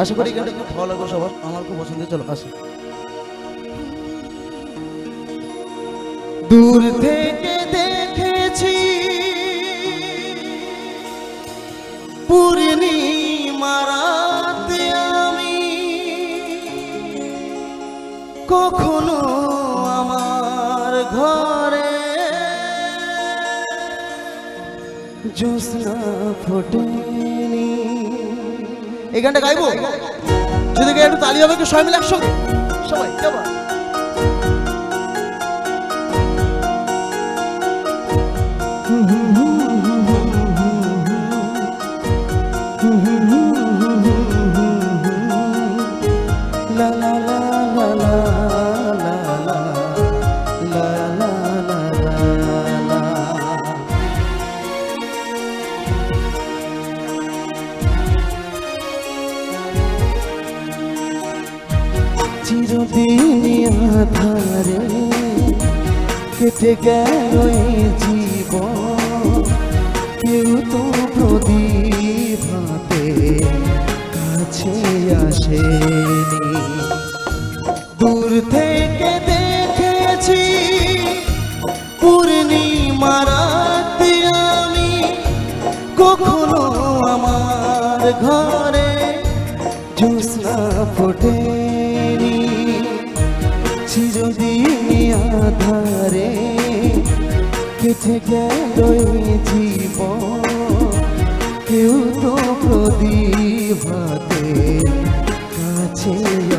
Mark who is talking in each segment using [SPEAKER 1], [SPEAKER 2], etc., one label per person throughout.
[SPEAKER 1] আশা করি গানটা খুব ভালো লাগবে সবার। আমার খুব পছন্দের চলো, আসি। দূর থেকে দেখেছি পূর্ণিমারাতে আমি। কখনো আমার ঘরে জ্যোৎস্না ফোটেনি এই গানটা গাইবো? যদি একটু তালি হবে কি সবাই মিলে একসঙ্গে সবাই কেমন চিরদিন আধারে কেটে গেল জীব কেউ তো প্রদীপ হাতে কাছে আসেনি চিরদিন আধারে কেটে গেল জীব কেউ তো প্রদীপ হাতে কাছে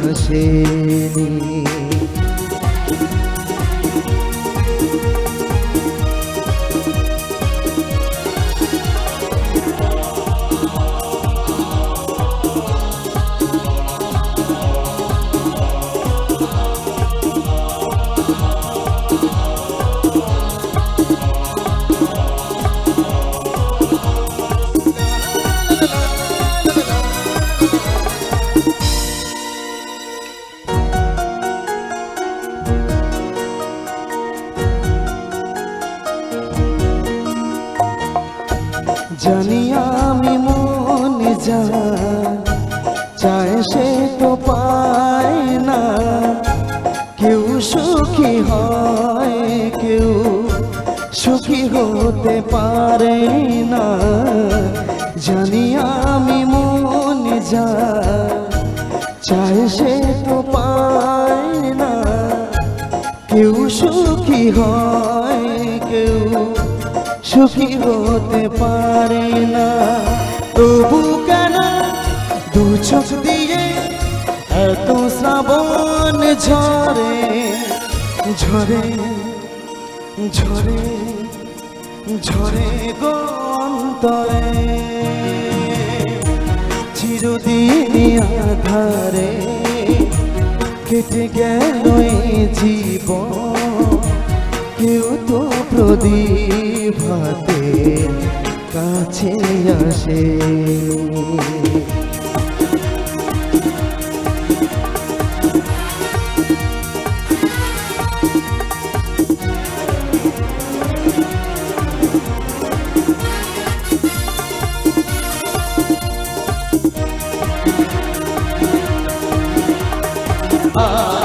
[SPEAKER 1] আসেনি। জানি আমি মনে যা চায় সে তো পায় না। কেউ সুখী হয়, কেউ সুখী হতে পারে না। জানি আমি মনে যা চায় সে তো পায় না। কেউ সুখী হয় সুখী হতে পারে না। তবু কেন দু চোখ দিয়ে এত শ্রাবণ ঝরে? ঝরে ঝরে ঝরে গো অন্তরে। চিরদিন আধারে কেটে গেল জীবন। কেউ তো প্রদীপ ভাতে কাছে আসে। Ah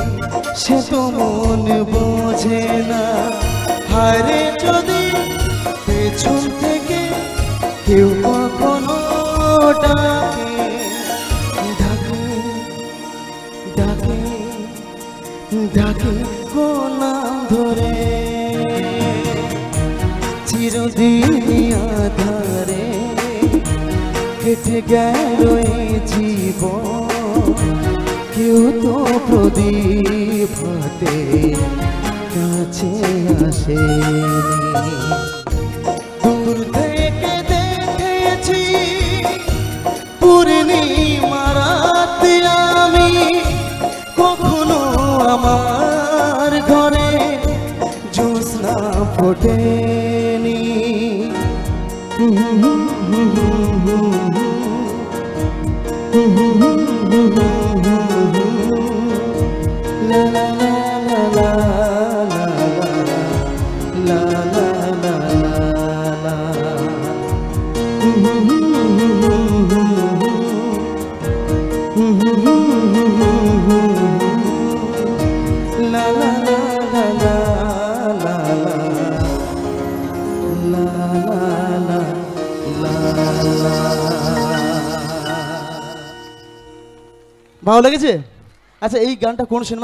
[SPEAKER 1] সে তো মন বোঝে না। হারে যদি পেছন থেকে কেউ কখনো ডাকে ডাকে ডাকে ডাকে কোনা ধরে। চিরদিন আধারে কেটে গেল জীবন। কেউ তো প্রদীপ হাতে কাছে আসেনি দূর থেকে দেখেছি পূর্ণিমা রাতে আমি, কখনো আমার ঘরে জ্যোৎস্না ফোটেনি la la la la la ভালো লেগেছে? আচ্ছা এই গানটা কোন সিনেমা